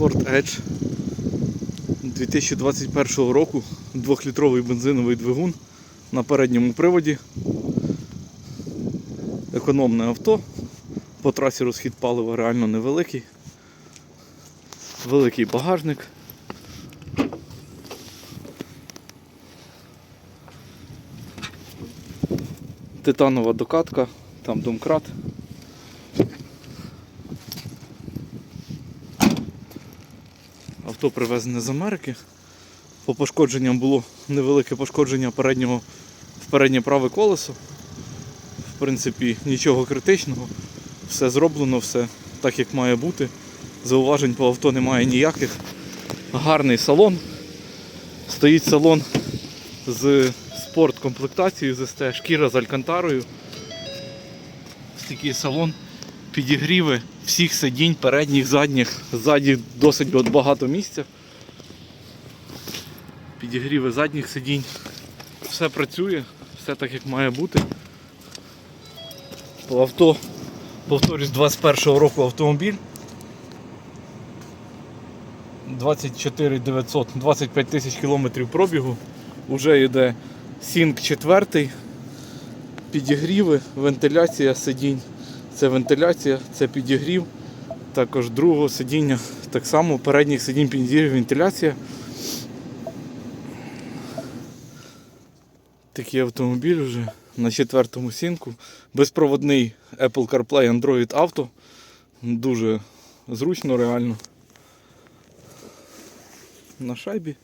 Ford Edge 2021 року. 2-літровий бензиновий двигун на передньому приводі. Економне авто. По трасі розхід палива реально невеликий. Великий багажник. Титанова докатка, там домкрат. Авто привезене з Америки. По пошкодженням було невелике пошкодження переднього в переднє праве колесо. В принципі, нічого критичного. Все зроблено, все так як має бути. Зауважень по авто немає ніяких. Гарний салон. Стоїть салон з спорткомплектацією з СТ, шкіра з алькантарою. Ось такий салон, підігріви всіх сидінь, передніх, задніх. Ззаді досить от багато місця. Підігріви задніх сидінь. Все працює, все так як має бути. По авто, повторюсь, 21-го року автомобіль. 24 900, 25 тисяч кілометрів пробігу. Уже йде Сінк 4, підігріви, вентиляція сидінь. Це вентиляція, це підігрів. Також другого сидіння. Так само передніх сидінь підігрів, вентиляція. Такий автомобіль вже на четвертому сінку. Безпроводний Apple CarPlay Android Auto. Дуже зручно, реально. На шайбі.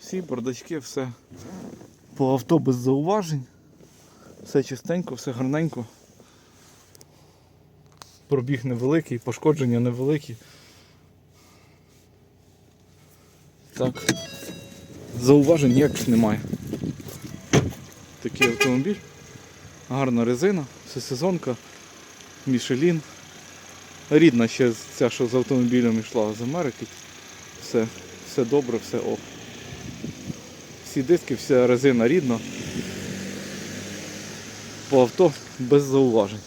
Всі бардачки, все по авто без зауважень. Все чистенько, все гарненько. Пробіг невеликий, пошкодження невеликі. Так. Зауважень ніяких немає. Такий автомобіль. Гарна резина, всесезонка, Мішелін. Рідна ще ця, що з автомобілем йшла з Америки. Все, все добре, все ок. Всі диски, вся резина рідна. По авто без зауважень.